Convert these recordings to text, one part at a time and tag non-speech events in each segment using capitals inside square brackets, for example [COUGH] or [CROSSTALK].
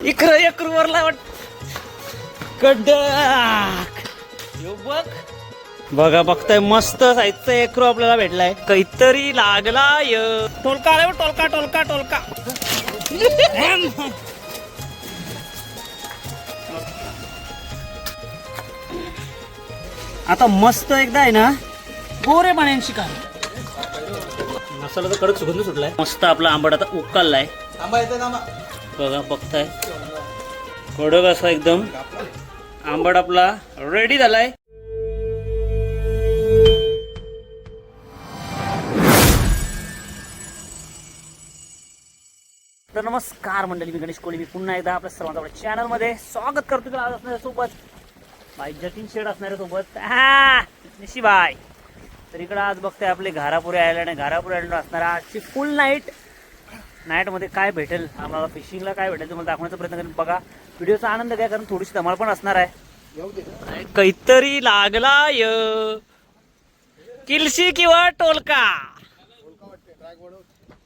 इकडं एकरू वरला वाट. कडक. यो बघ. बघा बघताय मस्त साईजचा एकरू आपल्याला भेटलाय. काहीतरी लागलाय. टोलका आलाय टोलका टोलका टोलका. [LAUGHS] आता मस्त एकदा आहे ना गोरे पाण्याची शिकार. मसाला तर कडक सुगंध सुटलाय. मस्त आपला आंबट आता उकललाय. आंबा येते ना बघा बघताय. कडक असा एकदम. आंबट आपला रेडी झालाय. तर नमस्कार मंडळी मी गणेश कोळी. मी पुन्हा एकदा आपल्या सर्वांचा आपल्या चॅनलमध्ये स्वागत करतो तुला आज असणाऱ्या सोबत बाई जतीन शेड असणाऱ्या सोबत. हा निशिबाय तर इकडं आज बघताय आपले घारापुरी आयलंड घारापुरी आयलंड असणारा आजची फुल नाईट नाईटमध्ये काय भेटेल? आम्हाला फिशिंगला काय भेटेल तुम्हाला दाखवण्याचा प्रयत्न करेन. बघा व्हिडिओचा आनंद घ्या कारण थोडीशी धमाल पण असणार आहे. काहीतरी लागलाय किलशी किंवा टोलका?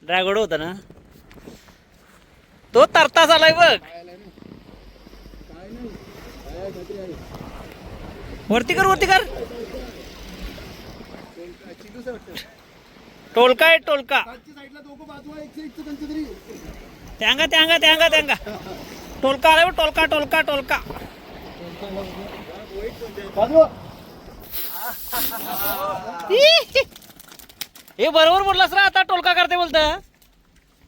ड्रॅगोड होता ना? तो तरताच आलाय बघ. वरती कर वरती कर. टोलका आहे टोलका. त्यांगा त्यांगा त्यांगा त्यांगा. टोलका बघ, टोलका टोलका टोलका. हे बरोबर बोललास ना आता टोलका करते बोलत.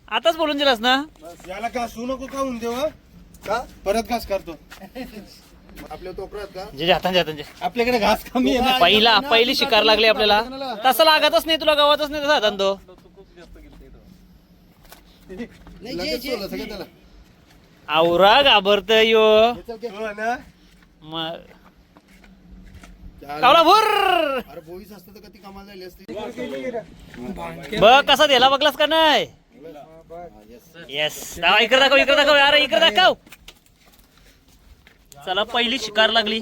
आताच बोलून दिलास ना? याला घासू नको का होऊन देवा का? परत घास करतो. आपल्या तोकरात का? जे जातान जातान जे. आपल्याकडे घास कमी आहे ना. पहिला पहिली शिकार लागली आपल्याला. तसं लागतच नाही तुला गावातच नाही तसा हातान तो लगेच सोडलं सगळं त्याला. आवरा घाबरत यो. हो ना? म- कावला भुर! अरे बोईस असतं तर कधी कमाल झाली असती. बघ कसा दिला बघलास का नाही? येस इकडे दाखव इकडे दाखव. अरे इकडे दाखव. चला पहिली शिकार लागली.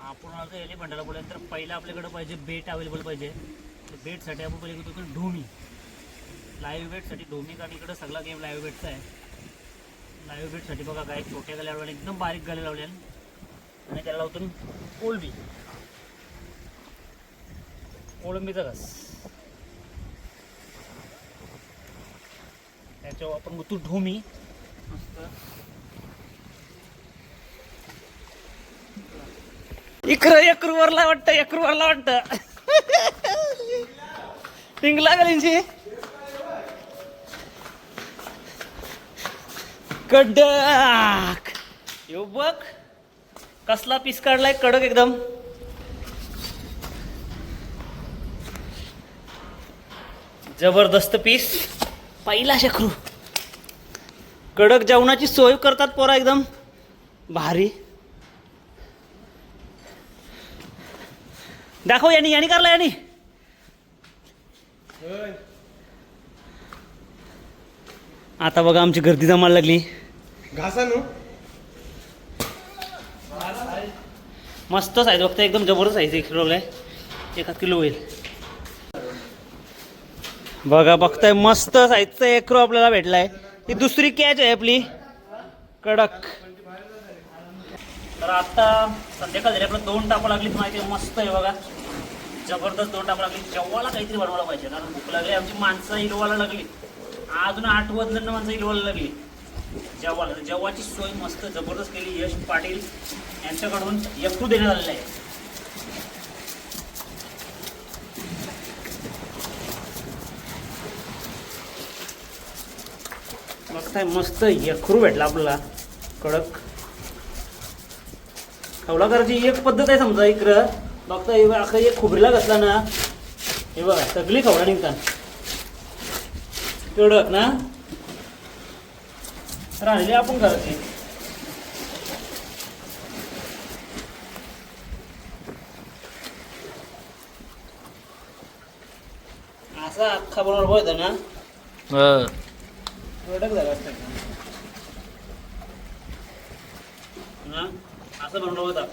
आपण आता एली भांडायला बोलाय तर पहिला आपल्याकडे पाहिजे बेट अवेलेबल पाहिजे. बेटसाठी आपण पहिले करतो ढोमी. लाईव्ह बेटसाठी ढोमी कारण इकडं सगळा गेम लाईव्ह बेटचा आहे. लाईव्ह बेटसाठी बघा काय छोट्या गाल्या लावल्या एकदम बारीक गाल्या लावल्या आणि त्याला लावतो कोलबी. कोळंबीचा घास त्याच्यावर आपण गुतू ढोमी. मस्त इकडं एकरू वरला वाटतं एकरू वरला वाटतं टिंगला गलींची कडक. यो बघ कसला पीस काढलाय कडक एकदम. जबरदस्त पीस. पहिला शेकरू. कडक जेवणाची सोय करतात पोरा एकदम. भारी. दाखव यांनी यांनी करला यांनी. आता बघा आमची गर्दी जमायला लागली. घासा नो. मस्त साईज बघता एकदम जबरदस्त साईज एक किलो आहे एका किलो होईल. बघा बघताय मस्त साईजचा एक आपल्याला भेटलाय. ही दुसरी कॅच आहे आपली. कडक. तर आता संध्याकाळ झाली आपलं दोन टापं लागली माहिती आहे, मस्त आहे बघा. जबरदस्त दोन टापं लागली. जेव्हाला काहीतरी बनवायला पाहिजे कारण भूक लागली आमची माणसं इलवायला लागली. अजून आठ वाजल्यानं माणसं इलवायला लागली. जेव्हाला जेव्हाची सोय मस्त जबरदस्त केली यश पाटील यांच्याकडून यकृ देण्यात आलेलं आहे. बघताय मस्त यखरू भेटला आपल्याला. कडक. खवला करायची एक पद्धत आहे समजा इकडं. बघता हे अख्खा एक खुबरीला घातला ना. हे बघा सगळी खवळा निघतात. कडक ना. राहिली आपण करायची असा अख्खा बरोबर होता ना. प्रोडक्ट असं बनवलं होता.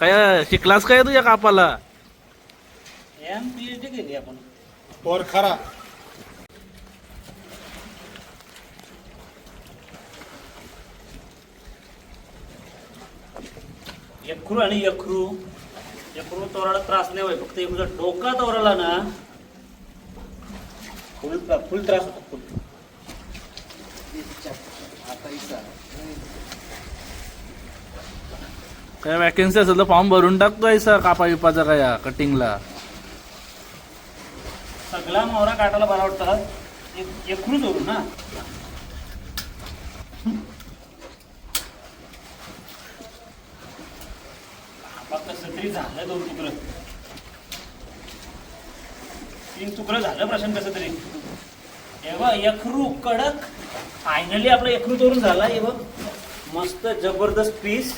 काय शिकलास काय तुझ्या कापाला? एम पी एच डी केली आपण. खरा यखरू आणि यखरू. यखरू तोराला त्रास नाही होय फक्त यखरूचा डोका तोराला ना फुल फुल त्रास होतो फुल. काय वॅकन्सी असेल तर फॉर्म भरून टाकतोय सर कापा विपाचा काय कटिंगला सगळा मोहरा काटायला बरा वाटतात एक यखरू धरून ना फक्त तरी झालं दोन तुकडं तीन तुकडं झालं प्रश्न कसं तरी. हे यखरू कडक. फायनली आपला यखरू तोरून झाला हे मस्त जबरदस्त पीस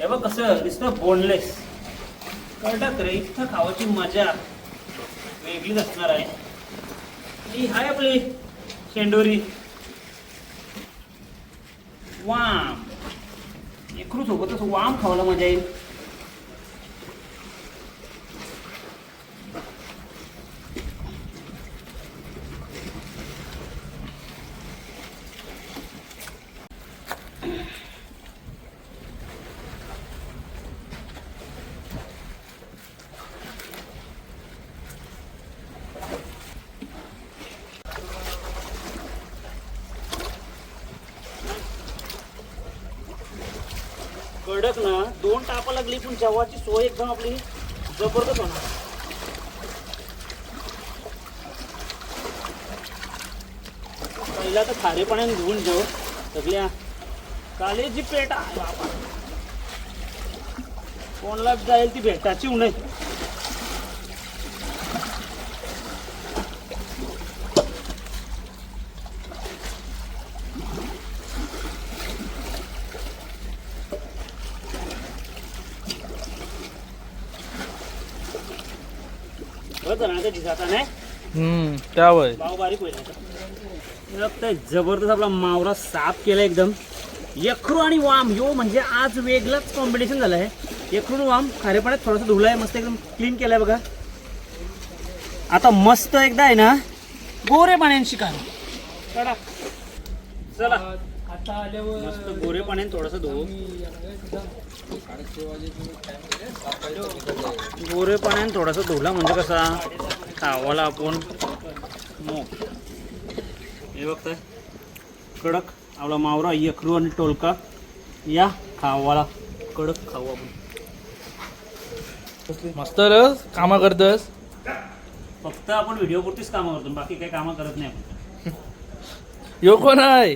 ए बघ कसं दिसतं बोनलेस कडक रे इथं खावाची मजा वेगळीच असणार आहे. ही हाय आपली शेंडोरी. वाम. एकरूच सोबतच वाम खावायला मजा येईल. कडक ना दोन टापा लागली पण जेव्हाची सोय एकदम आपली जबरदस्त होणार. पहिला तर खारे पाण्याने धुवून घेऊ सगळ्या. कालेजी पेटा बापा. कोणला जाईल ती भेटाची उणे नाही. हम्म बघताय जबरदस्त आपला मावरा साफ केला एकदम. यखरू आणि वाम यो म्हणजे आज वेगळंच कॉम्बिनेशन झालं आहे यखरू आणि वाम खारे पाण्यात थोडंसं धुवलं आहे मस्त एकदम क्लीन केलं आहे बघा. आता मस्त एकदा आहे ना गोरे पाण्याने शिका चला. चला मस्त गोरे पाण्याने थोडंसं धुवू गोरे पाण्याने थोडंसं धुवला म्हणजे कसा खावाला आपण मोक हे बघताय कडक आपला मावरा यखरू आणि टोलका या खावाला कडक खाऊ आपण. मस्त र कामा करतस फक्त आपण व्हिडिओ पुरतीच कामं करतो बाकी काही कामं करत नाही आपण. यो कोण आहे?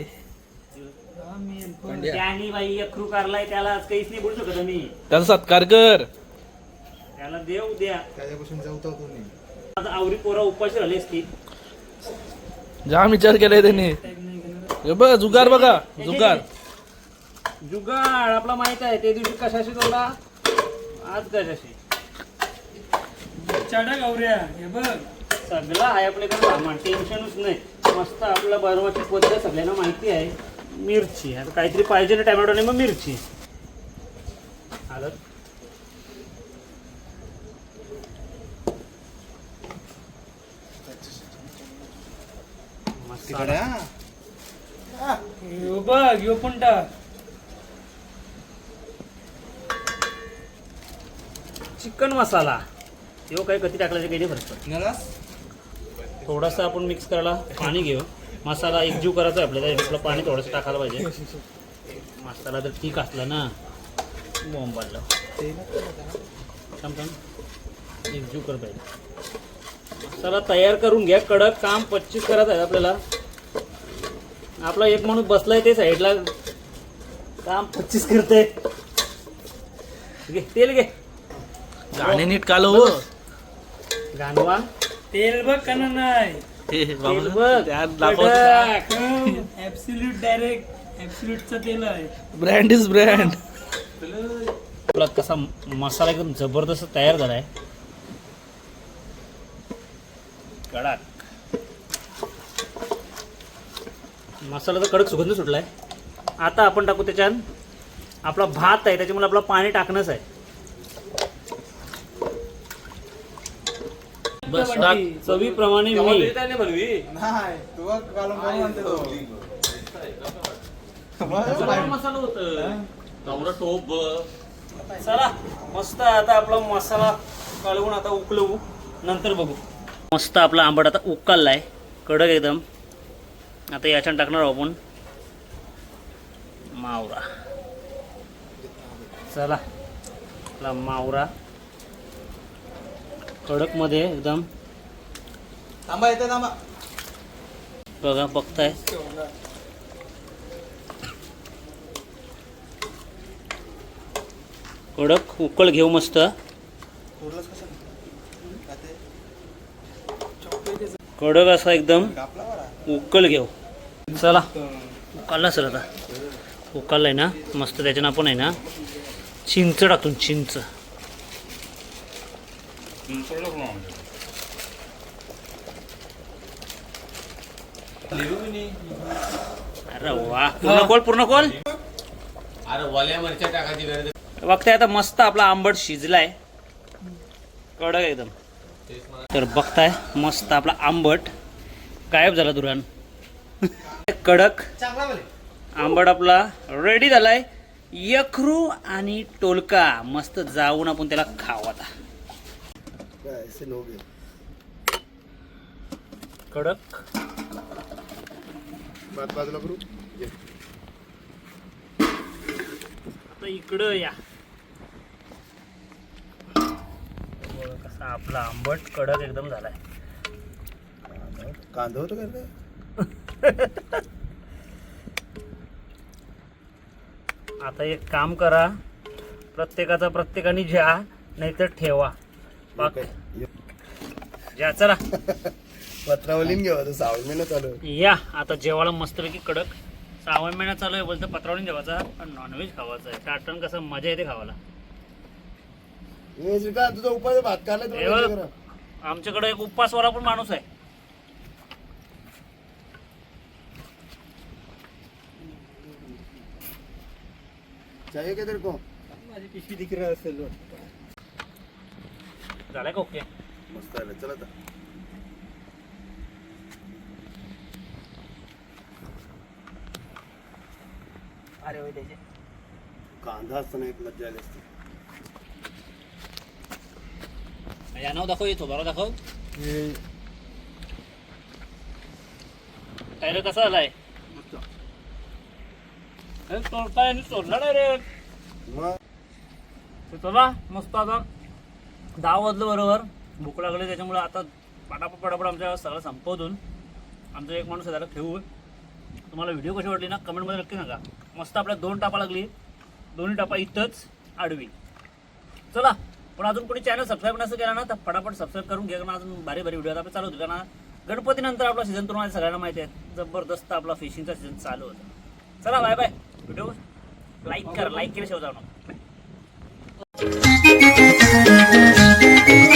त्यानी बाई यखरू कारलाय त्याला काहीच नाही बोलू शकत मी त्याचा सत्कार कर. त्याला देव द्या. त्याच्यापासून जाऊ तुम्ही आता आवरी पोरा उपाशी राहिली असती. जाम विचार केलाय त्यांनी. हे बघ जुगार बघा जुगार. जुगाड आपला माहीत आहे ते दिवशी कशाशी तोला आज कशाशी? चाडा गावऱ्या हे बघ. सगळं आहे आपल्याकडे सामान. टेन्शनच नाही. मस्त आपला बरोबरची पद्धत सगळ्यांना माहिती आहे. मिरची. आता काहीतरी पाहिजे ना टॅमॅटो नाही मग मिरची. आलं? मसाला. यो बघ यो पण टाक चिकन मसाला. तो काही कधी टाकल्याचे काही नाही फरक पडत. थोडासा आपण मिक्स करायला पाणी घेऊ. मसाला एकजीव करायचा आहे आपल्याला आपलं पाणी थोडंसं टाकायला पाहिजे. मसाला जर ठीक असला ना. बॉम्ब वाढलं थांब. थांब एकजीव कर पाहिजे मसाला तयार करून घ्या. कडक काम पच्चीस करायचं आहे आपल्याला. आपला एक माणूस बसलाय ते साईडला. काम पच्चीस करतंय. घे तेल घे. गाणे नीट काल. हो गाणवा तेल बघ का ना नाही. हे. ऍब्सल्यूट डायरेक्ट ऍब्सल्यूटचं तेल आहे. ब्रँड इज ब्रँड आपला कसा मसाला एकदम जबरदस्त तयार झालाय. कडक. मसाला तर कडक सुगंध सुटलाय. आता आपण टाकू त्याच्यात. आपला भात आहे त्याच्यामुळे आपलं पाणी टाकणंच आहे. बस टाक चवीप्रमाणे मी नाही तू घालून काय म्हणते तो. चला मस्त आता आपला मसाला काढून आता उकलवू. नंतर बघू. मस्त आपला आंबट आता उकललाय. कडक एकदम. आता याच्यात टाकणार आपण. मावरा. चला. आपला मावरा. कडकमध्ये एकदम. थांबा येते थांबा. बघा बघताय. कडक उकळ घेऊ मस्त? कडक असा एकदम उकल घेऊ. चला उकलला सर आता. उकललाय ना मस्त त्याच्यानं आपण आहे ना चिंच टाकतो चिंच. अरे वा. पूर्ण खोल पूर्ण खोल. अरे वल्या मिरच्या टाकायची गरज बघताय आता मस्त आपला आंबट शिजलाय. कडक एकदम. तर बघताय मस्त आपला आंबट गायब झाला दुरान. कडक. आंबट आपला रेडी झालाय. यखरू आणि टोलका. मस्त जाऊन आपण त्याला खाऊ आता. ऐसे लोग हैं. कडक भात बाजूला करू ये. आता इकडं या कसा आपला आंबट कडक एकदम झालाय कांदा होतं का? आता एक काम करा प्रत्येकाचा प्रत्येकाने घ्या नाहीतर ठेवा बाक. ये. चला. [LAUGHS] पत्रावलीन घेऊ आता सावळ महिना चालू आहे. या आता जेवायला मस्तपैकी कडक. श्रावण महिना चालू आहे बोलतं पत्रावळीन जेवायचा पण नॉनव्हेज खावायचं आहे. चाटण कसं मजा येते खावायला. हे श्रीका, तुझा उपाय भात हे बघ. तुला आमच्याकडे एक उपवासवाला पण माणूस आहे. चाहिए क्या तेरे को? माझी पिशवी दिख रहा असेल झालाय का ओके मस्त आलं चला आता अरे होय त्याचे कांदा असताना एक मजा आली असते या नाव दाखव येतो बरोबर दाखव काय रे कसा आलाय आणि सोडला डायरेक्ट मग चला मस्त आता दहा वाजलं बरोबर. भूक लागली त्याच्यामुळे आता पटापट पटापट आमच्या सगळं संपवतून आमचा एक माणूस त्याला ठेवू. तुम्हाला व्हिडिओ कशी वाटली ना कमेंटमध्ये नक्की सांगा. मस्त आपल्या दोन टापा लागली. दोन्ही टापा इथंच आडवी. चला पण अजून कोणी चॅनल सबस्क्राईब नसं केला ना तर फटाफट सबस्क्राईब करून घ्या कारण अजून भारी भारी व्हिडिओ आपण चालू होते कारण गणपतीनंतर आपला सीझन तुम्हाला सगळ्यांना माहिती आहे. जबरदस्त आपला फिशिंगचा सीझन चालू होता. चला बाय बाय व्हिडिओ लाईक करा लाईक केल्याशिवाय जाऊ नका